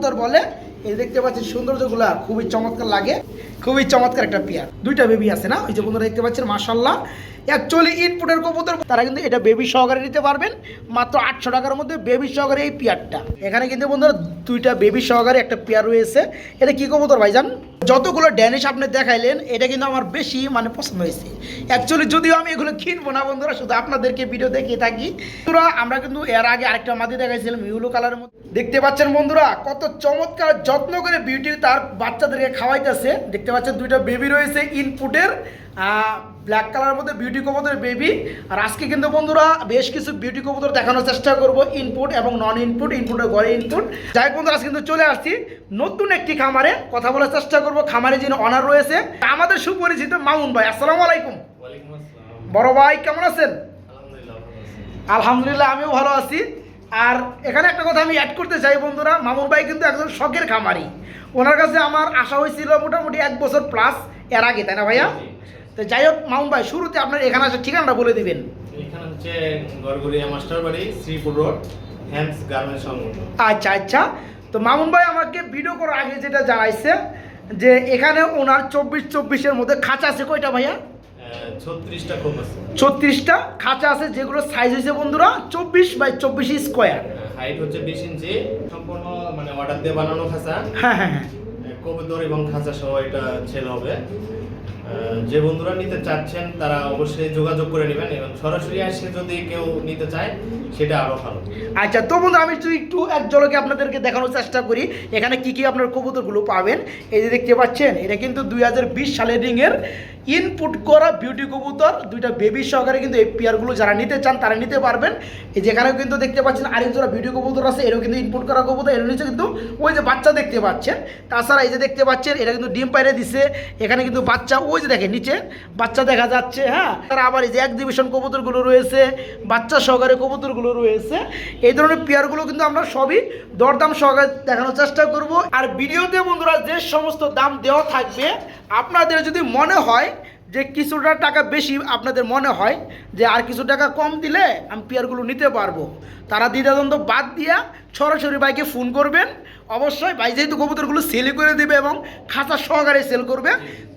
কবুতর বলে। এই দেখতে পাচ্ছেন, সৌন্দর্যগুলা খুবই চমৎকার লাগে। খুবই চমৎকার একটা পেয়ার। দুইটা বেবি আছে না? ওই যে বন্ধুরা দেখতে পাচ্ছেন মাসাল্লাহ অ্যাকচুয়ালি ইনপুটের কবুতর, তারা কিন্তু এটা বেবি সহকারে নিতে পারবেন। মাত্র আটশো টাকার মধ্যে বেবি সহকারে এই পেয়ারটা। এখানে কিন্তু বন্ধুরা দুইটা বেবি সহকারে একটা পেয়ার রয়েছে। এটা কি কবুতর ভাইজান? যতগুলো ড্যানিশ আপনি দেখাইলেন, এটা কিন্তু আমার বেশি মানে পছন্দ হয়েছে। অ্যাকচুয়ালি যদিও আমি এগুলো কিনবো না বন্ধুরা, শুধু আপনাদেরকে ভিডিও দেখিয়ে থাকি। বন্ধুরা, আমরা কিন্তু এর আগে আরেকটা মাদি দেখাইছিলাম ইউলো কালারের মধ্যে। দেখতে পাচ্ছেন বন্ধুরা, কত চমৎকার যত্ন করে বিউটি তার বাচ্চাদেরকে খাওয়াইতেছে। দেখতে পাচ্ছেন দুইটা বেবি রয়েছে ইনপুটের ব্ল্যাক কালারের মধ্যে বিউটি কবুতরের বেবি আর আজকে কিন্তু বন্ধুরা বেশ কিছু বিউটি কবুতর দেখানোর চেষ্টা করব ইনপুট এবং নন ইনপুট ইনপুটের গড়ে ইনপুট যাই হোক বন্ধুরা আজকে কিন্তু চলে আসছি নতুন একটি খামারে। কথা বলার চেষ্টা করব খামারে যিনি অনার রয়েছে আমাদের সুপরিচিত মামুন ভাই। আসসালামু আলাইকুম। বড় ভাই কেমন আছেন? আলহামদুলিল্লাহ আমিও ভালো আছি। আর এখানে একটা কথা আমি অ্যাড করতে চাই বন্ধুরা মামুন ভাই কিন্তু একজন শখের খামারি। ওনার কাছে আমার আশা হয়েছিল মোটামুটি এক বছর প্লাস এর আগে তাই না ভাইয়া? তো যাই হোক মামুন ভাই শুরুতে আপনার এখানে আসার ঠিকানাটা বলে দিবেন। এখানে হচ্ছে গড়গড়িয়া মাস্টার বাড়ি শ্রীপুর রোড গার্মেন্টস সংলগ্ন। আচ্ছা আচ্ছা। তো মামুন ভাই আমাকে ভিডিও করার আগে যেটা জানাইছে যে এখানে ওনার চব্বিশ চব্বিশের মধ্যে খাঁচা আছে কয়টা ভাইয়া? ছত্রিশটা খোপ আছে। ছত্রিশটা খাঁচা আছে যেগুলো সাইজ হয়েছে বন্ধুরা চব্বিশ বাই চব্বিশ স্কোয়ার হাইট হচ্ছে বিশ ইঞ্চি সম্পূর্ণ মানে অর্ডার দিয়ে বানানো খাঁচা। হ্যাঁ হ্যাঁ হ্যাঁ। কবুতর এবং খাঁচা সহ এটা ছেলে হবে। যে বন্ধুরা নিতে চাচ্ছেন, তারা অবশ্যই যোগাযোগ করে নেবেন এবং সরাসরি এসে যদি কেউ নিতে চায়, সেটা আরও ভালো। আচ্ছা তো বন্ধু, আমি একটু এক ঝলকে আপনাদেরকে দেখানোর চেষ্টা করি, এখানে কি কি আপনার কবুতরগুলো পাবেন? এই যে দেখতে পাচ্ছেন, এটা কিন্তু দুই হাজার বিশ সালের রিংয়ের ইনপুট করা বিউটি কবুতর, দুইটা বেবি সহকারে কিন্তু এই পেয়ারগুলো যারা নিতে চান, তারা নিতে পারবেন। এই যেখানেও কিন্তু দেখতে পাচ্ছেন, আরেক জোড়া বিউটি কবুতর আছে, এরও কিন্তু ইনপুট করা কবুতর, এর নিচে কিন্তু ওই যে বাচ্চা দেখতে পাচ্ছেন। তাছাড়া এই যে দেখতে পাচ্ছেন, এটা কিন্তু ডিম পাইরে দিছে, এখানে কিন্তু বাচ্চা ওই যে দেখেন, নিচে বাচ্চা দেখা যাচ্ছে হ্যাঁ? তারা আবার এই যে এক্সিবিশন কবুতরগুলো রয়েছে, বাচ্চা সহকারে কবুতরগুলো রয়েছে। এই ধরনের পেয়ারগুলো কিন্তু আমরা সবই দরদাম সহকারে দেখানোর চেষ্টা করব। আর ভিডিওতে বন্ধুরা যে সমস্ত দাম দেওয়া থাকবে, আপনাদের যদি মনে হয় যে কিছুটা টাকা বেশি আপনাদের মনে হয় যে আর কিছু টাকা কম দিলে আমি পেয়ারগুলো নিতে পারব। তারা দ্বিধাদ্বন্দ্ব বাদ দিয়া সরাসরি বাইকে ফোন করবেন। অবশ্যই ভাই যেহেতু কবুতরগুলো সেল করে দেবে এবং খাঁচা সহকারে সেল করবে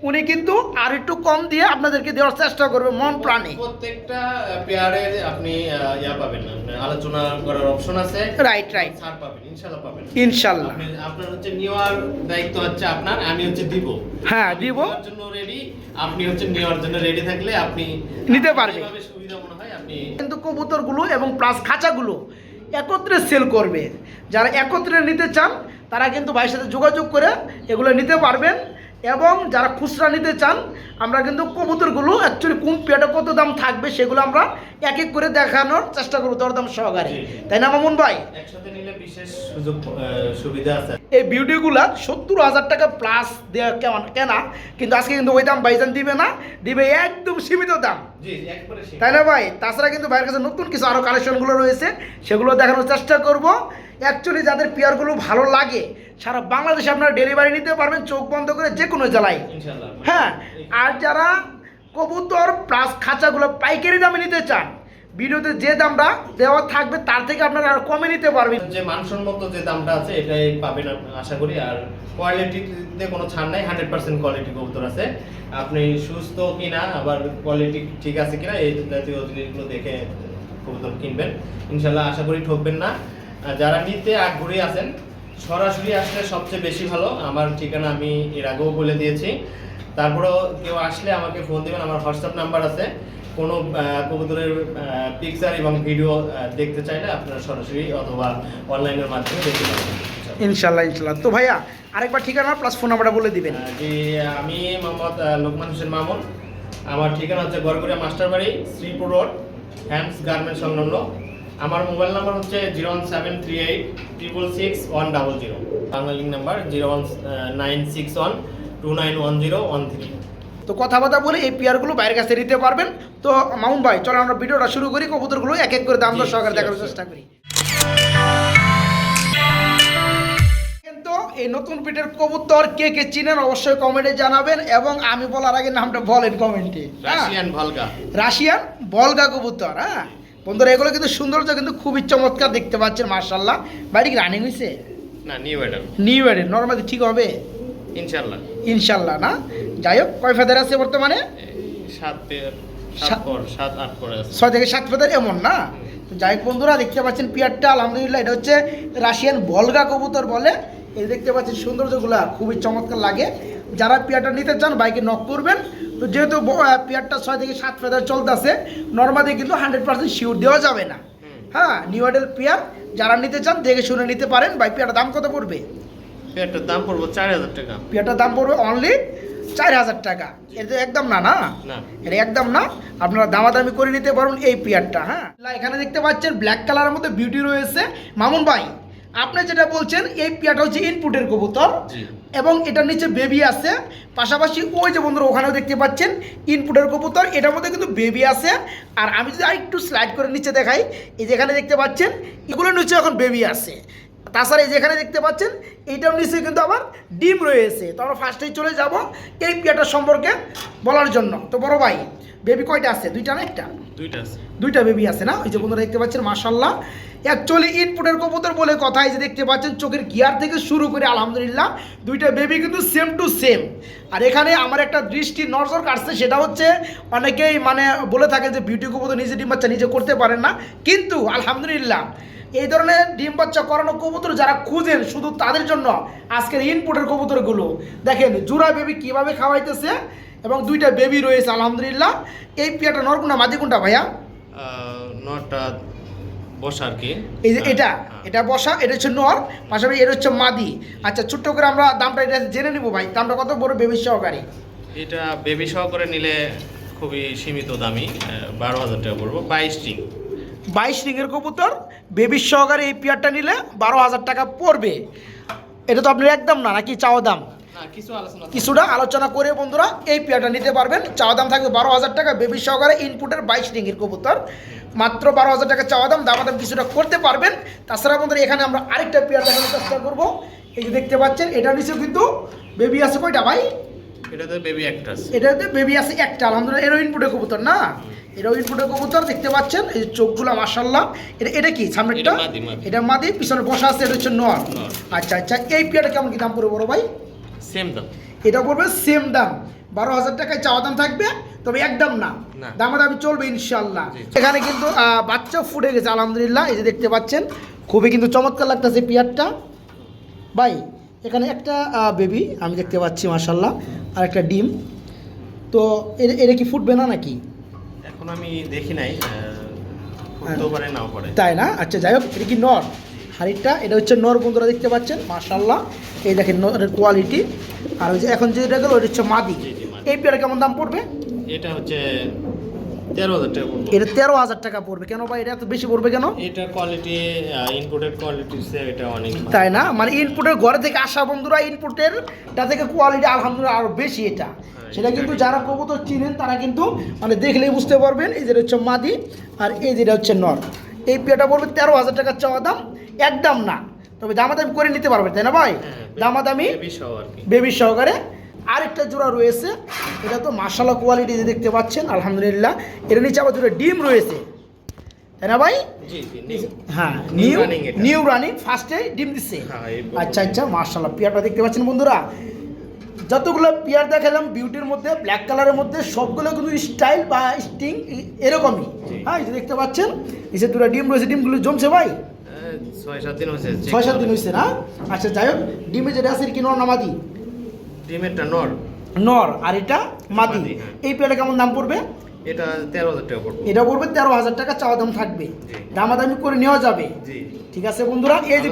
উনি কিন্তু আর একটু কম দিয়ে আপনাদেরকে দেওয়ার চেষ্টা করবে মন প্রাণে। প্রত্যেকটা পেয়ারে আপনি ইয়া পাবেন আলোচনা করার অপশন আছে। রাইট রাইট ছাড় পাবেন ইনশাল্লাহ পাবেন। ইনশাল্লাহ আপনি আপনার হচ্ছে নেওয়ার দায়িত্ব হচ্ছে আপনার আমি হচ্ছে দিব। হ্যাঁ দিব। জন্য রেডি আপনি হচ্ছে নেওয়ার জন্য রেডি থাকলে আপনি নিতে পারবেন। সুবিধা মনে হয় আপনি কিন্তু কবুতরগুলো এবং প্লাস খাঁচাগুলো একত্রে সেল করবে। যারা একত্রে নিতে চান, তারা কিন্তু ভাইয়ের সাথে যোগাযোগ করে এগুলো নিতে পারবেন। এবং যারা খুচরা নিতে চান আমরা কিন্তু কবুতরগুলো অ্যাকচুয়ালি কোন পেয়াটা কত দাম থাকবে সেগুলো আমরা এক এক করে দেখানোর চেষ্টা করব দরদাম সহকারে। তাই না মামুন ভাই? এই বিউটিগুলা সত্তর হাজার টাকা প্লাস দেওয়া কেমন কেনা কিন্তু আজকে কিন্তু ওই দাম বাইজান দিবে না দিবে একদম সীমিত দাম। তাই না ভাই? তাছাড়া কিন্তু ভাইয়ের কাছে নতুন কিছু আরও কালেকশনগুলো রয়েছে সেগুলো দেখানোর চেষ্টা করব। অ্যাকচুয়ালি যাদের পেয়ারগুলো ভালো লাগে সারা বাংলাদেশে আপনারা ডেলিভারি নিতে পারবেন চোখ বন্ধ করে যে কোনো জেলায়। হ্যাঁ আর যারা কবুতর প্লাস খাঁচাগুলো পাইকারি দামে নিতে চান ভিডিওতে যে দামটা দেওয়া থাকবে তার থেকে আপনারা আর কমে নিতে পারবেন। যে মানসম্মত যে দামটা আছে এটাই পাবেন আশা করি। আর কোয়ালিটিতে কোনো ছাড় নাই হান্ড্রেড পার্সেন্ট কোয়ালিটি কবুতর আছে। আপনি সুস্থ কিনা আবার কোয়ালিটি ঠিক আছে কিনা এই জাতীয় জিনিসগুলো দেখে কবুতর কিনবেন। ইনশাল্লাহ আশা করি ঠকবেন না। যারা নিতে আগ্রহী আছেন সরাসরি আসলে সবচেয়ে বেশি ভালো। আমার ঠিকানা আমি এর আগেও বলে দিয়েছি। তারপরেও কেউ আসলে আমাকে ফোন দেবেন আমার হোয়াটসঅ্যাপ নাম্বার আছে। কোনো কবুতরের পিকচার এবং ভিডিও দেখতে চাইলে আপনারা সরাসরি অথবা অনলাইনের মাধ্যমে দেখতে পাবেন ইনশাল্লাহ ইনশাল্লাহ তো ভাইয়া আরেকবার ঠিকানা প্লাস ফোন নাম্বারটা বলে দিবেন। জি আমি মোহাম্মদ লোকমান হোসেন মামুন। আমার ঠিকানা হচ্ছে গড়গড়িয়া মাস্টার বাড়ি শ্রীপুর রোড হ্যান্ডস গার্মেন্টস সংলগ্ন। আমার মোবাইল নাম্বার হচ্ছে zero one seven three eight triple six one double zero. Banglalink number zero one nine six one two nine one zero one three. তো কথাবার্তা বলে এই পেয়ারগুলো বাইরের কাছে নিতে পারবেন। তো মামুন ভাই চলো আমরা ভিডিওটা শুরু করি কবুতরগুলো এক এক করে দাম দর সহকারে অবশ্যই। চেষ্টা করি। কিন্তু এই নতুন পিটের কবুতর কে কে চিনেন অবশ্যই কমেন্টে জানাবেন এবং আমি বলার আগে নামটা বলেন কমেন্টে রাশিয়ান ভলগা। রাশিয়ান বলগা কবুতর হ্যাঁ? বন্ধুরা এগুলো কিন্তু সৌন্দর্য কিন্তু খুবই চমৎকার দেখতে পাচ্ছেন মার্শাল্লাহ বাড়ি রানিং হয়েছে না নিউ অ্যাডাল নিউ এডের নর্মালি ঠিক হবে? ইনশাল্লাহ ইনশাল্লাহ না? যাই হোক কয় ফেদার আছে বর্তমানে? সাত ছয় থেকে সাত ফেদার এমন না? তো যাই হোক বন্ধুরা দেখতে পাচ্ছেন পিয়ারটা আলহামদুলিল্লাহ এটা হচ্ছে রাশিয়ান বলগা কবুতর বলে। এই দেখতে পাচ্ছেন সৌন্দর্যগুলা খুবই চমৎকার লাগে। যারা পিয়ারটা নিতে চান বাইকে নক করবেন। তো যেহেতু পেয়ারটা ছয় থেকে সাত ফেদার চলতেছে নর্মালি কিন্তু হান্ড্রেড পার্সেন্ট শিওর দেওয়া যাবে না। হ্যাঁ নিউ মডেল পেয়ার যারা নিতে চান দেখে শুনে নিতে পারেন। ভাই পিয়ারটার দাম কত পড়বে? পেয়ারটার দাম পড়ব চার হাজার টাকা। পেয়ারটার দাম পড়বে অনলি চার হাজার টাকা। এটা একদম না না? না। এটা একদম না। আপনারা দামাদামি করে নিতে পারুন এই পেয়ারটা হ্যাঁ? এখানে দেখতে পাচ্ছেন ব্ল্যাক কালারের মধ্যে বিউটি রয়েছে। মামুন ভাই আপনি যেটা বলছেন এই পিয়ারটা হচ্ছে ইনপুটের কবুতর এবং এটার নিচে বেবি আছে। পাশাপাশি ওই যে বন্ধুরা ওখানেও দেখতে পাচ্ছেন ইনপুটের কবুতর। এটার মধ্যে কিন্তু বেবি আছে। আর আমি যদি আরেকটু স্লাইড করে নিচে দেখাই এই যেখানে দেখতে পাচ্ছেন এগুলোর নিচে এখন বেবি আছে। তাছাড়া এই যেখানে দেখতে পাচ্ছেন এইটার নিচে কিন্তু আবার ডিম রয়েছে। তো আমরা ফার্স্টেই চলে যাব এই পিয়াটার সম্পর্কে বলার জন্য। তো বড় ভাই বেবি কয়টা আছে? দুইটা না একটা? দুইটা আছে। দুইটা বেবি আছে না? ওই যে বন্ধুরা দেখতে পাচ্ছেন মাশাল্লাহ অ্যাকচুয়ালি ইনপুটের কবুতর বলে কথা এই যে দেখতে পাচ্ছেন চোখের গিয়ার থেকে শুরু করে আলহামদুলিল্লাহ দুইটা বেবি কিন্তু সেম টু সেম আর এখানে আমার একটা দৃষ্টি নজর কাটছে সেটা হচ্ছে অনেকেই মানে বলে থাকে যে বিউটি কবুতর নিজে ডিম বাচ্চা নিজে করতে পারেন না। কিন্তু আলহামদুলিল্লাহ এই ধরনের ডিম বাচ্চা করানো কবুতর যারা খুঁজেন শুধু তাদের জন্য আজকের ইনপুটের কবুতরগুলো। দেখেন জোড়া বেবি কীভাবে খাওয়াইতেছে? এবং দুইটা বেবি রয়েছে আলহামদুলিল্লাহ। এই পিয়াটা নরকুন্ডা মাঝি কোনটা ভাইয়া? নটা বসা আর কি? এই যে এটা হ্যাঁ। এটা বসা এটা হচ্ছে নর পাশাপাশি এটা হচ্ছে মাদি। আচ্ছা ছোট্ট করে আমরা দামটা এটা জেনে নিব ভাই। দামটা কত বড় বেবি সহকারে? এটা বেবি সহকারে নিলে খুবই সীমিত দামি বারো হাজার টাকা পড়ব বাইশ টিং বাইশ রিংয়ের কবুতর বেবি সহকারে এই পিয়ারটা নিলে বারো হাজার টাকা পড়বে। এটা তো আপনার একদম না নাকি চাওয়া দাম? কিছুটা আলোচনা করে বন্ধুরা এই পেয়ারটা নিতে পারবেন। চাওয়া দাম থাকবে বারো হাজার টাকা বেবি সহকারে ইনপুটের বাইশ রিঙ্গির কবুতর। মাত্র বারো হাজার টাকা চাওয়া দাম দামা দাম কিছুটা করতে পারবেন। তাছাড়া বন্ধুরা এখানে আমরা আরেকটা পেয়ার দেখানোর চেষ্টা করব। এই যে দেখতে পাচ্ছেন এটা নিচেও কিন্তু বেবি আছে কয়টা ভাই? এটাতে বেবি একটা আছে। এটাতে বেবি আছে একটা আলহামদুলিল্লাহ। এরও ইনপুটের কবুতর না? ইনপুটের কবুতর দেখতে পাচ্ছেন এই চোখগুলো মাসাল্লাহ এটা এটা কি সামনেরটা? এটা মাদি, পিছনে বসা আছে এটা হচ্ছে নর। নর। আচ্ছা আচ্ছা এই পেয়ারটা কেমন কি দাম পড়বে বড় ভাই? সেম দাম। এটা পড়বে সেম দাম। বারো হাজার টাকায় চাওয়া দাম থাকবে তবে একদম না। দামাদামি চলবে ইনশাল্লাহ এখানে কিন্তু বাচ্চা ফুটে গেছে আলহামদুলিল্লাহ। এই যে দেখতে পাচ্ছেন খুবই কিন্তু চমৎকার লাগতেছে পিয়ারটা। ভাই এখানে একটা বেবি আমি দেখতে পাচ্ছি মাসাল্লাহ আর একটা ডিম। তো এটা কি ফুটবে না নাকি? এখন আমি দেখি নাই পারে। তাই না? আচ্ছা যাই হোক এটা কি নর? হাড়িটা এটা হচ্ছে নর বন্ধুরা দেখতে পাচ্ছেন মাশাল্লাহ এই দেখেন নরের কোয়ালিটি আর ওই যে এখন যেটা গেল ওটা হচ্ছে মাদি। এই পেয়ারা কেমন দাম পড়বে? এটা হচ্ছে তেরো হাজার টাকা পড়ব। এটা তেরো হাজার টাকা পড়বে। কেন ভাই এটা এত বেশি পড়বে কেন? এটা কোয়ালিটি ইনপুটের কোয়ালিটি এটা অনেক তাই না? মানে ইনপুটের ঘরে থেকে আসা বন্ধুরা ইনপুটের থেকে কোয়ালিটি আলহামদুলিল্লাহ আরও বেশি এটা। সেটা কিন্তু যারা কবুতর চিনেন তারা কিন্তু মানে দেখলেই বুঝতে পারবেন। এই যেটা হচ্ছে মাদি আর এই যেটা হচ্ছে নর। এই পেয়াটা পড়বে তেরো হাজার টাকার চাওয়া দাম। একদম না। তবে দামাদামি করে নিতে পারবে তাই না ভাই? হ্যাঁ, দামাদামি বেবি সহকারে আরেকটা জোড়া রয়েছে এটা তো মার্শাল্লাহ কোয়ালিটি যে দেখতে পাচ্ছেন আলহামদুলিল্লাহ। এর নিচে আবার দুটো ডিম রয়েছে। তাই না ভাই। হ্যাঁ নিউ। নিউ রানিং ফার্স্টে ডিম দিচ্ছে হ্যাঁ। আচ্ছা আচ্ছা মার্শাল্লাহ পিয়ারটা দেখতে পাচ্ছেন বন্ধুরা। যতগুলো পিয়ার দেখালাম বিউটির মধ্যে ব্ল্যাক কালারের মধ্যে সবগুলো কিন্তু স্টাইল বা স্টিং এরকমই। হ্যাঁ দেখতে পাচ্ছেন নিচে দুটো ডিম রয়েছে ডিমগুলো জমছে ভাই। ছয় সাত দিন হয়েছে ছয় সাত দিন হয়েছে না? আচ্ছা যাই হোক ডিমে যেটা আছে কি নর নামাদি ডিমেরটা নর। নর আর এটা মাদি। মাদি, হ্যাঁ। এই পেয়ারটা কেমন দাম পড়বে? এটা তেরো হাজার টাকা পড়ব। এটা পড়বে তেরো হাজার টাকা চাওয়া দাম থাকবে। দামাদামি করে নেওয়া যাবে। ঠিক আছে বন্ধুরা এই যে।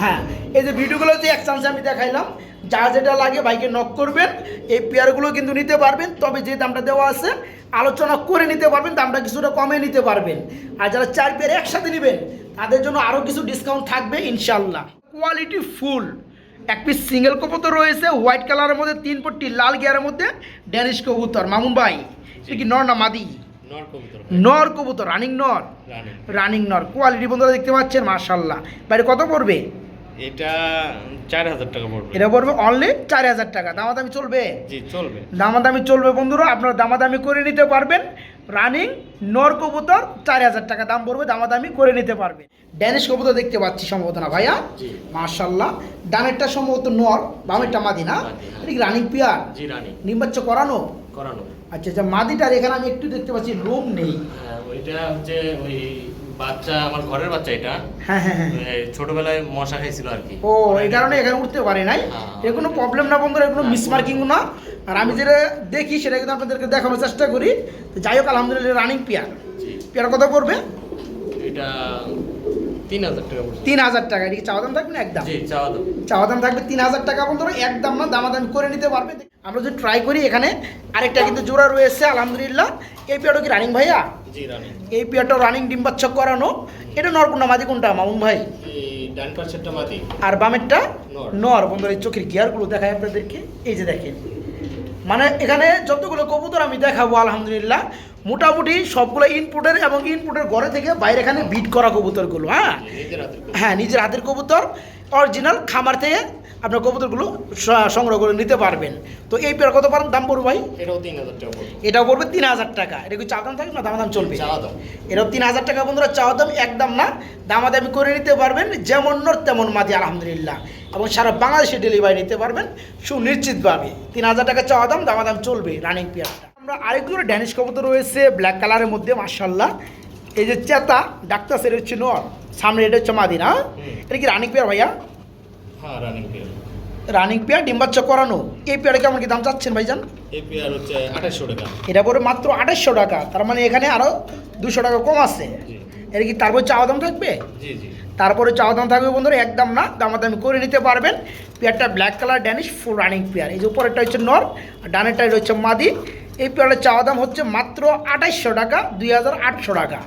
হ্যাঁ এই যে ভিডিওগুলো যে এক চান্সে আমি দেখাইলাম যা যেটা লাগে বাইকে নক করবেন এই পেয়ারগুলো কিন্তু নিতে পারবেন তবে যে দামটা দেওয়া আছে আলোচনা করে নিতে পারবেন দামটা কিছুটা কমে নিতে পারবেন। আর যারা চার পেয়ার একসাথে নেবেন তাদের জন্য আরও কিছু ডিসকাউন্ট থাকবে ইনশাল্লাহ কোয়ালিটি ফুল এক পিস সিঙ্গেল কবুতর রয়েছে হোয়াইট কালারের মধ্যে তিন পট্টি লাল গিয়ারের মধ্যে ড্যানিশ কবুতর। মামুন ভাই এটা কি নর না মাদি? নর কবুতর রানিং নর রানিং নর? কোয়ালিটি বন্ধুরা দেখতে পাচ্ছেন মার্শাল্লাহ বাইরে কত পড়বে? এটা চার হাজার টাকা পড়বে। এটা পড়বে অনলি চার হাজার টাকা। দামাদামি চলবে? জি চলবে। দামাদামি চলবে বন্ধুরা আপনারা দামাদামি করে নিতে পারবেন। রানিং নর কবুতর চার হাজার টাকা দাম পড়বে দামাদামি করে নিতে পারবে। ড্যানিশ কবুতর দেখতে পাচ্ছি সম্ভবত না ভাইয়া? মার্শাল্লাহ ডানেরটা সম্ভবত নর বামেরটা মাদি না? হ্যাঁ। Running peer? জি করানো? করানো। আচ্ছা আচ্ছা মাদিটার এখানে আমি একটু দেখতে পাচ্ছি রোম নেই। হ্যাঁ ওইটা হচ্ছে ওই বাচ্চা আমার ঘরের বাচ্চা এটা। হ্যাঁ হ্যাঁ হ্যাঁ। এই ছোটবেলায় মশা খাইছিল আর কি। ও এই কারণে এখানে উঠতে পারে নাই। হ্যাঁ। এর কোনো প্রবলেম না বন্ধুরা এর কোনো হ্যাঁ, মিসমার্কিং না। আর আমি যেটা দেখি সেটা কিন্তু আপনাদেরকে দেখানোর চেষ্টা করি। যাই হোক আলহামদুলিল্লাহ রানিং পেয়ার। পেয়ার কত পড়বে? এটা তিন হাজার টাকা তিন হাজার টাকা এদিকে চাওয়া দাম থাকবে না? একদম। চাওয়া দাম। চাওয়া দাম থাকবে তিন হাজার টাকা বন্ধুরা একদম না দামাদামি করে নিতে পারবে। আমরা যদি ট্রাই করি এখানে আরেকটা কিন্তু জোড়া রয়েছে আলহামদুলিল্লাহ। এই পেয়ারটা কি রানিং ভাইয়া? জি এই পেয়ারটা রানিং করানো। এটা মাদি কোনটা মামুন ভাই? আর বামেরটা নর। নর। বন্ধুরা এই চোখের গিয়ারগুলো দেখায় আপনাদেরকে। এই যে দেখেন। মানে এখানে যতগুলো কবুতর আমি দেখাবো আলহামদুলিল্লাহ মোটামুটি সবগুলো ইনপুটের এবং ইনপুটের ঘরে থেকে বাইরে এখানে বিট করা কবুতরগুলো হ্যাঁ। হ্যাঁ নিজের হাতের কবুতর অরিজিনাল খামার থেকে আপনার কবুতরগুলো সংগ্রহ করে নিতে পারবেন। তো এই পেয়ার কত পারেন? দাম পড়বে ভাই? এটাও তিন হাজার টাকা পড়বে। এটাও পড়বে তিন হাজার টাকা। এটা কি চা দাম থাকবে না দাম দাম চলবে? চাওয়া দাম। এটাও তিন হাজার টাকা বন্ধুরা চাওয়া দাম একদম না। দামাদামি করে নিতে পারবেন যেমন নর তেমন মাদি আলহামদুলিল্লাহ। এবং সারা বাংলাদেশে ডেলিভারি নিতে পারবেন সুনিশ্চিতভাবে। তিন হাজার টাকা চাওয়া দাম দামাদাম চলবে রানিং পেয়ারটা। আমরা আরেকগুলো ড্যানিশ কবুতর রয়েছে ব্ল্যাক কালারের মধ্যে মার্শাল্লাহ এই যে চেতা ডাক্তার সেটা হচ্ছে নর। সামনে এটা হচ্ছে মাদি না এটা কি রানিং পেয়ার ভাইয়া? হ্যাঁ রানিং পেয়ার রানিং পেয়ার ডিম্বাচ্চা করানো। এই পেয়ারে কেমন কি দাম চাচ্ছেন ভাইজান? এই পেয়ার হচ্ছে আঠাশশো টাকা। এটা পরে মাত্র আঠাশশো টাকা। তার মানে এখানে আরও দুশো টাকা কম আছে। এটা কি তারপর চাওয়া দাম থাকবে? তারপরে চাওয়া দাম থাকবে বন্ধুরা একদম না দামাদামি করে নিতে পারবেন। পেয়ারটা black colour Danish full running pair এই যে উপরেরটা হচ্ছে নর আর ডানেরটা হচ্ছে মাদি এই পেয়ারের চাওয়া দাম হচ্ছে মাত্র আঠাইশশো টাকা দুই হাজার আটশো টাকা।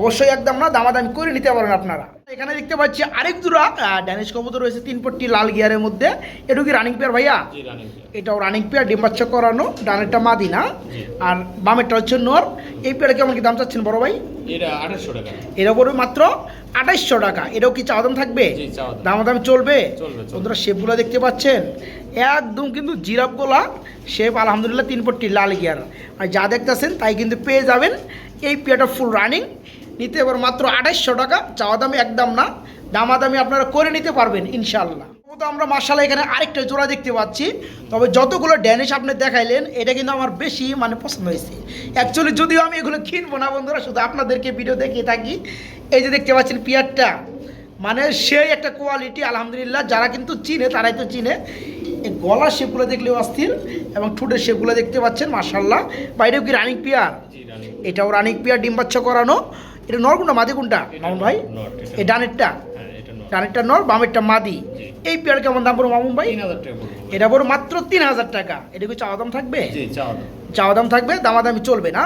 অবশ্যই একদম না দামাদামি করে নিতে পারেন আপনারা। এখানে দেখতে পাচ্ছি আরেক দুরা ড্যানিশ কবুতর রয়েছে তিন পট্টি লাল গিয়ারের মধ্যে। এটা কি রানিং পেয়ার ভাইয়া? জি রানিং পেয়ার এটাও রানিং পেয়ার ডিম্বাচ্ছা করানো ডানেরটা মাদি না? আর বামেরটা হচ্ছে নর। এই পেয়ারে কেমন কি দাম চাচ্ছেন বড় ভাই? এটা আঠাশশো টাকা। এর উপরে মাত্র আঠাইশশো টাকা। এটাও কি চাওয়া দাম থাকবে? দামাদামি চলবে। বন্ধুরা শেপগুলো দেখতে পাচ্ছেন? একদম কিন্তু জিরাপগুলা শেপ আলহামদুলিল্লাহ তিন পট্টি লাল গিয়ার আর যা দেখতেছেন তাই কিন্তু পেয়ে যাবেন। এই পেয়ারটা ফুল রানিং নিতে এবার মাত্র আঠাইশশো টাকা। চাওয়া দামি একদম না। দামাদামি আপনারা করে নিতে পারবেন ইনশাল্লাহ তো আমরা মাসালা এখানে আরেকটা জোড়া দেখতে পাচ্ছি। তবে যতগুলো ড্যানিশ আপনি দেখাইলেন এটা কিন্তু আমার বেশি মানে পছন্দ হয়েছে। অ্যাকচুয়ালি যদিও আমি এগুলো কিনবো না বন্ধুরা শুধু আপনাদেরকে ভিডিও দেখিয়ে থাকি। এই যে দেখতে পাচ্ছেন পিয়ারটা মানে সেই একটা কোয়ালিটি আলহামদুলিল্লাহ যারা কিন্তু চিনে তারাই তো চিনে। এই গলার শেপগুলো দেখলেও অস্থির এবং ঠোঁটের শেপগুলো দেখতে পাচ্ছেন মার্শাল্লাহ বাইরেও কি রানিং পিয়ার এটাও রানিং পিয়ার ডিম বাচ্চা করানো। এটা নর কোনটা? মাদি কোনটা? মামুন ভাই? এই ডানেরটা? হ্যাঁ ডানেরটা নর বামেরটা মাদি। এই পেয়ার কেমন দাম পড়বে মামুন ভাই? এটা পড়বে মাত্র তিন হাজার টাকা। এটা কি চাওয়া দাম থাকবে? চাওয়া দাম। থাকবে দামাদামি চলবে না?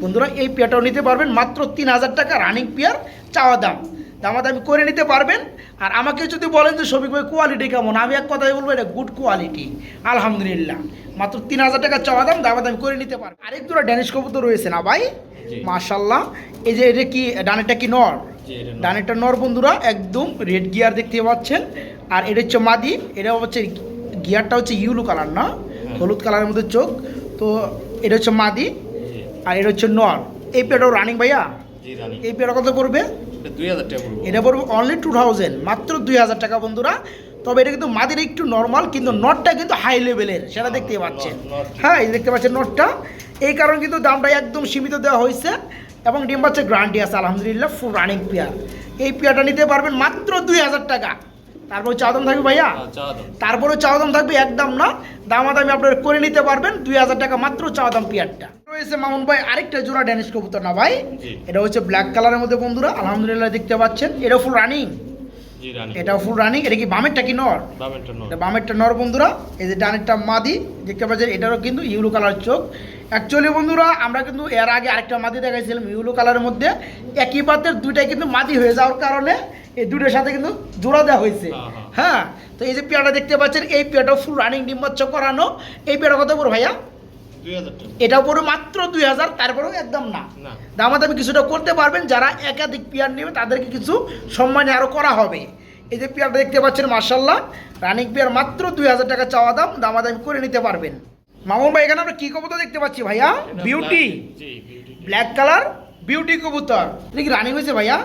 বন্ধুরা এই পেয়ারটাও নিতে পারবেন মাত্র তিন হাজার টাকা রানিং পেয়ার চাওয়া দাম। দামাদামি করে নিতে পারবেন। আর আমাকে যদি বলেন যে শফিক ভাই কোয়ালিটি কেমন? আমি এক কথাই বলব এটা গুড কোয়ালিটি আলহামদুলিল্লাহ। মাত্র তিন হাজার টাকা চাওয়া দাম দামাদামি করে নিতে পারবেন। আরেক দুটো ড্যানিশ কবুতর রয়েছে না ভাই? জি। মার্শাল্লাহ এই যে এটা কি ডানেরটা কি নর? জি এটা নট ডানেরটা নর বন্ধুরা একদম রেড গিয়ার দেখতে পাচ্ছেন। আর এটা হচ্ছে মাদি এটা হচ্ছে গিয়ারটা হচ্ছে ইউলু কালার না? হলুদ কালারের মধ্যে চোখ। তো এটা হচ্ছে মাদি আর এটা হচ্ছে নর। এই পেয়ারটাও রানিং ভাইয়া? এই পেয়ারটা কত পড়বে? এটা পড়বে। অনলি টু থাউজেন্ড মাত্র দুই হাজার টাকা বন্ধুরা। তবে এটা কিন্তু মাদির একটু নর্মাল কিন্তু নটটা কিন্তু হাই লেভেলের সেটা দেখতে পাচ্ছেন। হ্যাঁ এই দেখতে পাচ্ছেন নটটা। এই কারণে কিন্তু দামটা একদম সীমিত দেওয়া হয়েছে এবং ডিম বাচ্চা গ্রান্টি আছে আলহামদুলিল্লাহ ফুল রানিং পেয়ার। এই পেয়ারটা নিতে পারবেন মাত্র দুই হাজার টাকা। তারপর চাওয়া দাম থাকবে ভাইয়া? হ্যাঁ, তারপরে চাওয়া দাম থাকবে একদম না। দামাদামি আপনারা করে নিতে পারবেন দুই হাজার টাকা মাত্র চাওয়া দাম পেয়ারটা। রয়েছে মামুন ভাই আরেকটা জোড়া ড্যানিশ কবুতর না ভাই? এটা হচ্ছে ব্ল্যাক কালারের মধ্যে বন্ধুরা আলহামদুলিল্লাহ দেখতে পাচ্ছেন। এটা ফুল রানিং এটাও ফুল রানিং এটা কি বামেরটা কি নর? এটা বামেরটা নর বন্ধুরা। এই যে ডানেরটা মাদি দেখতে পাচ্ছেন এটারও কিন্তু ইউলো কালার চোখ। অ্যাকচুয়ালি বন্ধুরা আমরা কিন্তু এর আগে আরেকটা মাদি দেখাইছিলাম ইউলো কালারের মধ্যে। একই পাতের দুইটাই কিন্তু মাদি হয়ে যাওয়ার কারণে এই দুটোর সাথে কিন্তু জোড়া দেওয়া হয়েছে। হ্যাঁ, হ্যাঁ। হ্যাঁ তো এই যে পেয়ারটা দেখতে পাচ্ছেন এই পেয়ারটাও ফুল রানিং ডিম্বাচ্ছ করানো। এই পেয়ারটা কত পড়ো ভাইয়া? এটা পড়ে মাত্র দুই হাজার তারপরেও একদম না। না। দামাদামি কিছুটা করতে পারবেন যারা একাধিক পেয়ার নেবে তাদেরকে কিছু সম্মানে আরও করা হবে। এই যে পেয়ারটা দেখতে পাচ্ছেন মার্শাল্লাহ রানিং পেয়ার মাত্র দুই হাজার টাকা চাওয়া দাম দামাদামি করে নিতে পারবেন। মামুন ভাই এখানে আমরা কি কবুতর দেখতে পাচ্ছি ভাইয়া? বিউটি ব্ল্যাক কালার বিউটি কবুতর। এটা কি রানিং হয়েছে ভাইয়া?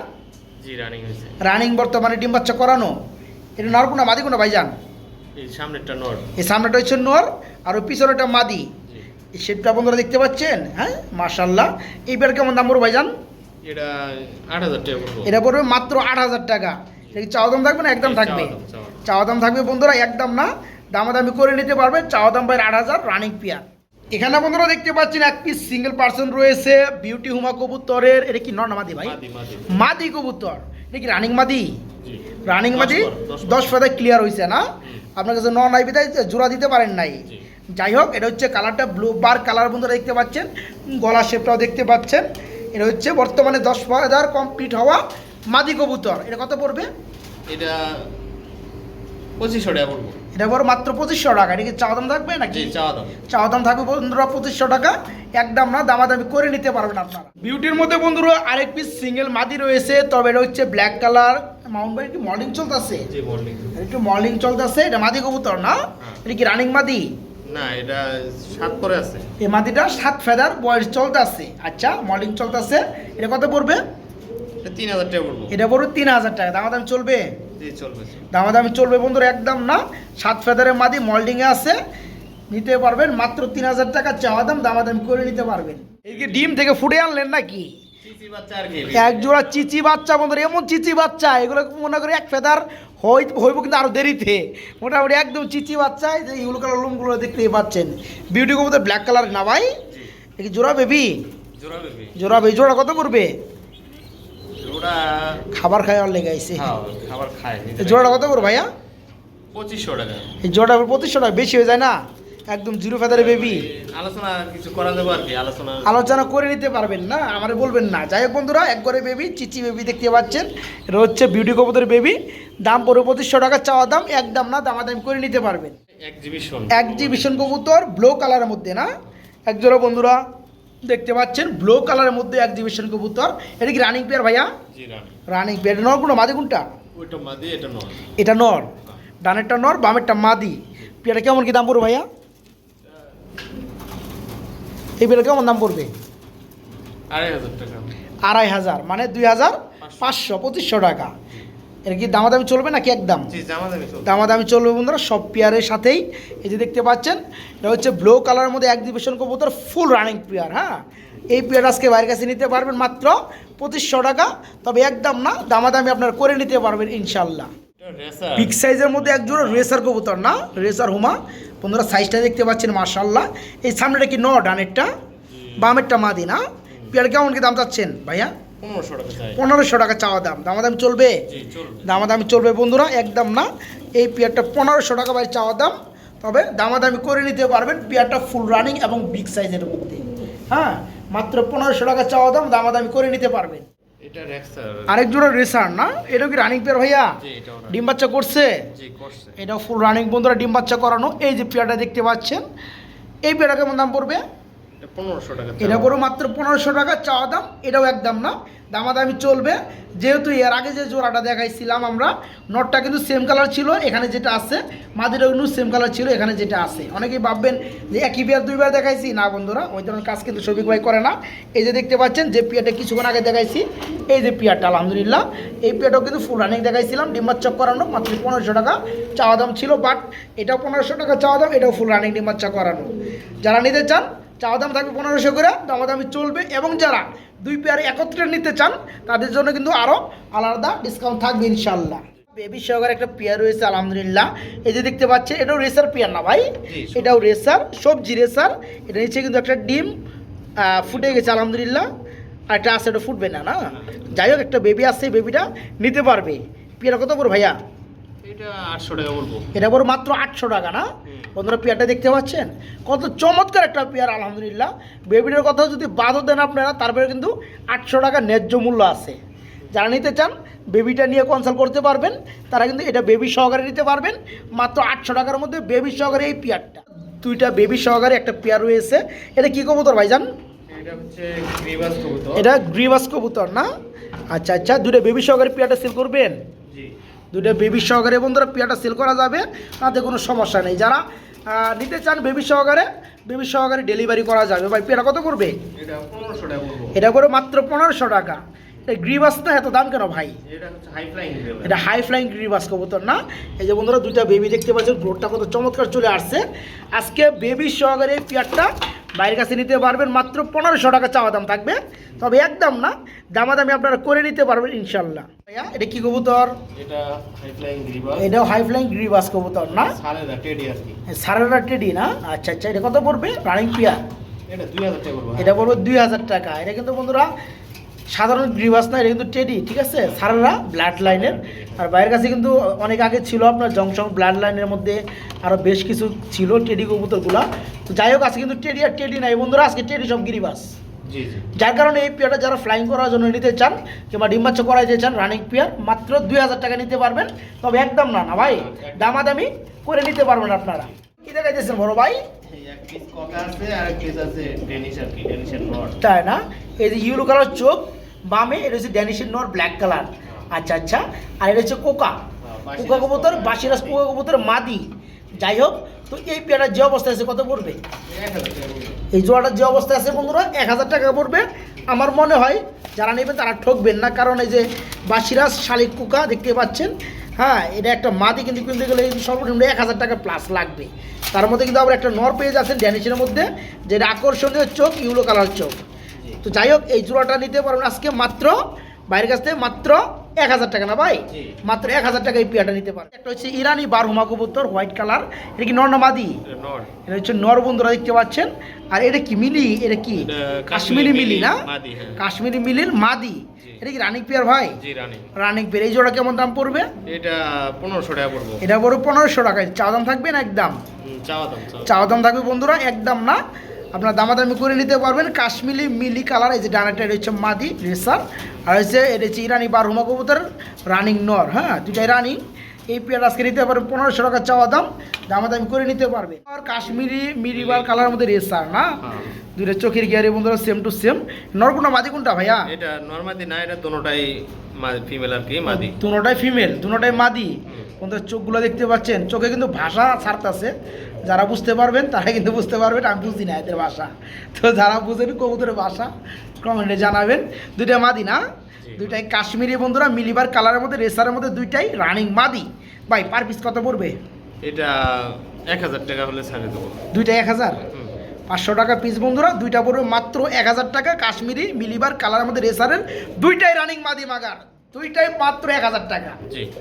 জি রানিং হয়েছে। রানিং বর্তমানে ডিম বাচ্চা করানো। এটা নর কোনা মাদি কোনা ভাইজান? এই নর। এই সামনেটা হচ্ছে নর আর ওই পিছনেটা মাদি। এই শেপটা বন্ধুরা দেখতে পাচ্ছেন? হ্যাঁ মার্শাল্লাহ এই বের কেমন দাম পড়বে ভাইজান? এটা আট হাজার টাকা এটা পড়বে মাত্র আট হাজার টাকা। এটা কি চাওয়া দাম থাকবে না একদম থাকবে। চাওয়া দাম থাকবে বন্ধুরা একদম না? দামাদামি করে নিতে পারবে চাওয়া দাম বাইরে আট হাজার রানিং পিয়ার এখানে বন্ধুরা দেখতে পাচ্ছেন এক পিস সিঙ্গেল পার্সন রয়েছে বিউটি হুমা কবুতরের এটা কি নর না মাদি ভাই? মাদি কবুতর। এটা কি রানিং মাদি? রানিং মাদি? দশ ফেদায় ক্লিয়ার হয়েছে না? আপনার কাছে ন নাই বিদায় জোড়া দিতে পারেন নাই। যাই হোক এটা হচ্ছে কালারটা ব্লু বার কালার বন্ধুরা দেখতে পাচ্ছেন। গলা শেপটাও দেখতে পাচ্ছেন। এটা হচ্ছে বর্তমানে দশ হাজার কমপ্লিট হওয়া মাদি কবুতর। এটা কত পড়বে? এটা পঁচিশশো টাকা পড়ব। এটা বড় মাত্র পঁচিশশো টাকা। এটা কি চাওয়া দাম থাকবে নাকি? চাওয়া দাম। চাওয়া দাম থাকবে বন্ধুরা পঁচিশশো টাকা। একদম না দামাদামি করে নিতে পারবেন আপনারা। বিউটির মধ্যে বন্ধুরা আরেক পিস সিঙ্গেল মাদি রয়েছে তবে এটা হচ্ছে ব্ল্যাক কালার মাউন্ট ভাই কি মর্নিং চলতেছে? একটু মর্নিং চলতেছে এটা মাদি কবুতর না? হ্যাঁ। এটা কি রানিং মাদি? না এটা সাত করে আছে। এই মাদিটা সাত ফেদার বয়স চলতেছে। আচ্ছা মর্নিং চলতেছে। এটা কত পড়বে? তিন হাজার টাকা পড়ব। এটা পড়বে তিন হাজার টাকা। দামাদামি চলবে? দামাদামি চলবে বন্ধুরা একদম না। সাত ফেদারের মাদি মল্ডিংয়ে আছে। নিতে পারবেন মাত্র তিন হাজার টাকা চাওয়া দাম দামাদামি করে নিতে পারবেন। এই কি ডিম থেকে ফুটে আনলেন নাকি? এক জোড়া চিচি বাচ্চা বন্ধুরা এমন চিচি বাচ্চা এগুলো মনে করি এক ফেদার হই হইব কিন্তু আরও দেরিতে। মোটামুটি একদম চিচি বাচ্চা এই যে ইউলো কালার লুমগুলো দেখতেই পাচ্ছেন। বিউটি কবুতর ব্ল্যাক কালার না ভাই? জি। এ কি জোড়া বেবি জোড়া বেবি জোড়া বেবি জোড়া কত করবে? খাবার খাওয়ার লেগে আইছে। হ্যাঁ খাবার খায় জোড়াটা কত করবে ভাইয়া? পঁচিশশো টাকা। এই জোড়া পঁচিশশো টাকা বেশি হয়ে যায় না? একদম জিরো ফেদারে বেবি আলোচনা কিছু করা যাবে আর কি আলোচনা। আলোচনা করে নিতে পারবেন না আমারে বলবেন না। যাই হোক বন্ধুরা এক করে বেবি চিচি বেবি দেখতে পাচ্ছেন। এটা হচ্ছে বিউটি কবুতর বেবি দাম পড়বে পঁচিশশো টাকা চাওয়া দাম একদম না দামাদামি করে নিতে পারবেন। এক্সিবিশন এক্সিবিশন কবুতর ব্লু কালারের মধ্যে না? একজোড়া বন্ধুরা। দেখতে পাচ্ছেন ব্লু কালারের মধ্যে এক্সিবিশন কবুতর। এটা কি রানিং পেয়ার ভাইয়া? জি রানি পেয়ার নর কোনো মাদি কোনটা? এটা নর। ডানেরটা নর বামেরটা মাদি। পেয়ারটা কেমন কি দাম পড়বে ভাইয়া? এই পেয়ারটা কেমন দাম পড়বে? আড়াই হাজার টাকা। আড়াই হাজার মানে দুই হাজার পাঁচশো পঁচিশশো টাকা। এর কি দামাদামি চলবে নাকি একদম? দামাদামি চলবে। বন্ধুরা সব পেয়ারের সাথেই। এই যে দেখতে পাচ্ছেন এটা হচ্ছে ব্লু কালারের মধ্যে এক্সিবিশন কবুতর ফুল রানিং পেয়ার হ্যাঁ? এই পেয়ার আজকে বাইরের কাছে নিতে পারবেন মাত্র পঁচিশশো টাকা। তবে একদম না দামাদামি আপনার করে নিতে পারবেন ইনশাল্লাহ। এটা বিগ সাইজের মধ্যে এক জোড়া রেসার কবুতর না রেসার হুমা। বন্ধুরা সাইজটা দেখতে পাচ্ছেন মার্শাল্লাহ এই সামনেটা কি ন ডানেরটা? বামেরটা মাদি না? পেয়ার কেমন কি দাম চাচ্ছেন ভাইয়া? পনেরোশো টাকা চাওয়া দাম। দামাদামি চলবে? দামাদামি চলবে বন্ধুরা একদম না। এই পেয়ারটা পনেরোশো টাকা ভাই চাওয়া দাম। তবে দামাদামি করে নিতে পারবেন পেয়ারটা ফুল রানিং এবং বিগ সাইজের মধ্যে। হ্যাঁ মাত্র পনেরোশো টাকা চাওয়া দাম দামাদামি করে নিতে পারবেন। আরেক জোড়া রেসার না? এটা কি রানিং পেয়ার ভাইয়া? ডিম বাচ্চা করছে? এটা ফুল রানিং বন্ধুরা ডিম বাচ্চা করানো। এই যে পেয়ারটা দেখতে পাচ্ছেন এই পেয়ারটা কেমন দাম পড়বে? পনেরোশো টাকা এটা পড়ো মাত্র পনেরোশো টাকা চাওয়া দাম এটাও একদম না। দামাদামি চলবে। যেহেতু এর আগে যে জোড়াটা দেখাইছিলাম আমরা নটটা কিন্তু সেম কালার ছিল এখানে যেটা আছে মাদিটা কিন্তু সেম কালার ছিল এখানে যেটা আছে। অনেকেই ভাববেন যে একই পেয়ার দুইবার দেখাইছি। না বন্ধুরা ওই ধরনের কাজ কিন্তু সবিক ভাই করে না। এই যে দেখতে পাচ্ছেন যে পেয়ারটা কিছুক্ষণ আগে দেখাইছি এই যে পেয়ারটা আলহামদুলিল্লাহ। এই পেয়ারটাও কিন্তু ফুল রানিং দেখাইছিলাম ডিম্বার চক করানো মাত্র পনেরোশো টাকা চাওয়া দাম ছিল বাট এটাও পনেরোশো টাকা চাওয়া দাম এটাও ফুল রানিং ডিম্বার চক করানো। যারা নিতে চান চাওয়া দাম থাকবে পনেরোশো করে দামাদামি চলবে এবং যারা দুই পেয়ার একত্রে নিতে চান তাদের জন্য কিন্তু আরও আলাদা ডিসকাউন্ট থাকবে ইনশাল্লাহ বেবি সহকারে একটা পেয়ার রয়েছে আলহামদুলিল্লাহ। এই যে দেখতে পাচ্ছে এটাও রেসার পেয়ার না ভাই? এটাও রেসার সবজি রেসার এটা নিচে কিন্তু একটা ডিম ফুটে গেছে আলহামদুলিল্লাহ। আর একটা আছে এটা ফুটবে না না? যাই হোক একটা বেবি আসছে বেবিটা নিতে পারবে। পেয়ারা কত করে ভাইয়া? এটা বড় মাত্র আটশো টাকা না। বন্ধুরা পেয়ারটা দেখতে পাচ্ছেন? কত চমৎকার একটা পেয়ার আলহামদুলিল্লাহ। বেবিটার কথা যদি বাদও দেন আপনারা তারপরে কিন্তু আটশো টাকা ন্যায্য মূল্য আছে। যারা নিতে চান বেবিটা নিয়ে কনসাল্ট করতে পারবেন। তারা কিন্তু এটা বেবি সহকারে নিতে পারবেন। মাত্র আটশো টাকার মধ্যে বেবি সহকারে এই পেয়ারটা। দুইটা বেবি সহকারে একটা পেয়ার রয়েছে। এটা কী কবুতর ভাইজান? এটা গ্রিবাস কবুতর। না? আচ্ছা আচ্ছা দুটো বেবি সহকারে পেয়ারটা সেল করবেন? জি। দুটো বেবি সহকারে বন্ধুরা পেয়ারটা সেল করা যাবে তাতে কোনো সমস্যা নেই। যারা নিতে চান বেবি সহকারে বেবি সহকারে ডেলিভারি করা যাবে। ভাই পেয়ারা কত করবে? এটা পনেরোশো টাকা এটা করে মাত্র পনেরোশো টাকা। গ্রিবাস না এত দাম কেন ভাই? এটা হাই ফ্লাইং এটা হাই ফ্লাইং গ্রিবাস কবুতর না? এই যে বন্ধুরা দুইটা বেবি দেখতে পাচ্ছেন গ্রোথটা কত চমৎকার চলে আসছে। আজকে বেবি সহকারে পেয়ারটা বাইরের কাছে নিতে পারবেন মাত্র পনেরোশো টাকা চাওয়া দাম থাকবে। তবে একদম না দামাদামি আপনারা করে নিতে পারবেন ইনশাল্লাহ ভাইয়া এটা কি কবুতর? এটা হাই ফ্লাইং গ্রিবাস এটাও হাই ফ্লাইং গ্রিবাস কবুতর না? সারেরা টেডি আর কি। সারারা টেডি না? আচ্ছা আচ্ছা এটা কত পড়বে? রানিং পিয়া টাকা এটা পড়বে দুই হাজার টাকা। এটা কিন্তু বন্ধুরা সাধারণ গ্রিভাস না এটা কিন্তু টেডি ঠিক আছে? সারারা ব্লাড লাইনের আর বাইরের কাছে কিন্তু অনেক আগে ছিল আপনার জংশন ব্লাড লাইনের মধ্যে আরও বেশ কিছু ছিল টেডি কবুতরগুলো। তো যাই হোক আজকে কিন্তু টেডি আর টেডি নাই। বন্ধুরা আজকে টেডি সব গিরিবাস যার কারণে এই পেয়ারটা যারা ফ্লাইং করার জন্য নিতে চান কিংবা ডিম বাচ্চা করাইতে চান রানিং পেয়ার মাত্র দুই হাজার টাকা নিতে পারবেন। তবে একদম না না ভাই? দামাদামি করে নিতে পারবেন আপনারা। কি দেখাইতেছেন বড় ভাই? তাই না? এই যে ইউলো কালার চোখ বামে এটা হচ্ছে ড্যানিশের নর ব্ল্যাক কালার আচ্ছা আচ্ছা। আর এটা হচ্ছে কোকা। কোকা কবুতর বাসিরাজ কোকা কবুতর মাদি। যাই হোক তো এই পেয়ারা যে অবস্থায় আছে কত পড়বে? এই জোয়াটার যে অবস্থায় আছে বন্ধুরা এক হাজার টাকা পড়বে। আমার মনে হয় যারা নেবেন তারা ঠকবেন না কারণ এই যে বাসিরাজ শালিক কুকা দেখতে পাচ্ছেন। হ্যাঁ এটা একটা মাদি কিন্তু কিনতে গেলে সর্বনিম্ন এক হাজার টাকা প্লাস লাগবে। তার মধ্যে কিন্তু আবার একটা নর পেয়ে যাচ্ছেন ড্যানিশের মধ্যে যেটা আকর্ষণীয় চোখ ইউলো কালার চোখ। তো যাই হোক এই জোড়াটা নিতে পারবেন আজকে মাত্র বাইরের কাছ থেকে মাত্র এক হাজার টাকা না ভাই? মাত্র এক হাজার টাকা এই পেয়ারটা নিতে পারেন একটা হচ্ছে ইরানি বারহুমা কবুতর হোয়াইট কালার। এটা কি নর্নামাদি নট এটা হচ্ছে নর বন্ধুরা দেখতে পাচ্ছেন। আর এটা কি মিলি? এটা কি? কাশ্মীরি মিলি না? হ্যাঁ। কাশ্মীরি মিলির মাদি। এটা কি রানিং পেয়ার ভাই? জি রানি। পেয়ার। এই জোড়া কেমন দাম পড়বে? এটা পনেরোশো টাকা পড়ব। এটা পড়বে পনেরোশো টাকায় চা দাম থাকবে না একদম? হুম, দাম। চাওয়া দাম থাকবে বন্ধুরা একদম না। আপনার দামাদামি করে নিতে পারবেন। কাশ্মীরি মিলি কালার এই যে ডানাটা এটা হচ্ছে মাদি রেসার আর হচ্ছে এটা হচ্ছে ইরানি বারহুমা কবুতর রানিং নর হ্যাঁ দুটাই রানিং। এই পেয়ার আজকে নিতে পারবেন পনেরোশো টাকা চাওয়া দাম দামাদামি করে নিতে পারবে। আর কাশ্মীরি মিরিবার কালারের মধ্যে রেসার না? হ্যাঁ। দুইটা চোখের গিয়ারে বন্ধুরা সেম টু সেম নর কোনটা মাদি কোনটা ভাইয়া? এটা নর্মাদি না এটা দোনোটাই ফিমেল আর কি মাদি। দুটাই ফিমেল দুটাই মাদি। বন্ধুরা চোখগুলো দেখতে পাচ্ছেন চোখে কিন্তু ভাষা ছাড়তাছে। যারা বুঝতে পারবেন তারা কিন্তু বুঝতে পারবেন আমি বুঝি না এদের ভাষা। তো যারা বুঝেন কবুতরের ভাষা কমেন্টে জানাবেন। দুইটা মাদি না? দুইটাই কাশ্মীরি বন্ধুরা মিলিবার কালারের মধ্যে রেসারের মধ্যে দুইটাই রানিং মাদি। ভাই পার পিস কত পড়বে? এটা এক হাজার টাকা হলে ছাড়ে দেবো। দুইটাই এক হাজার? পাঁচশো টাকা পিস বন্ধুরা দুইটা পড়বে মাত্র এক হাজার টাকা। কাশ্মীরি মিলিবার কালারের মধ্যে রেসারের দুইটাই রানিং মাদি মাগার। দুইটাই মাত্র এক হাজার টাকা। জি।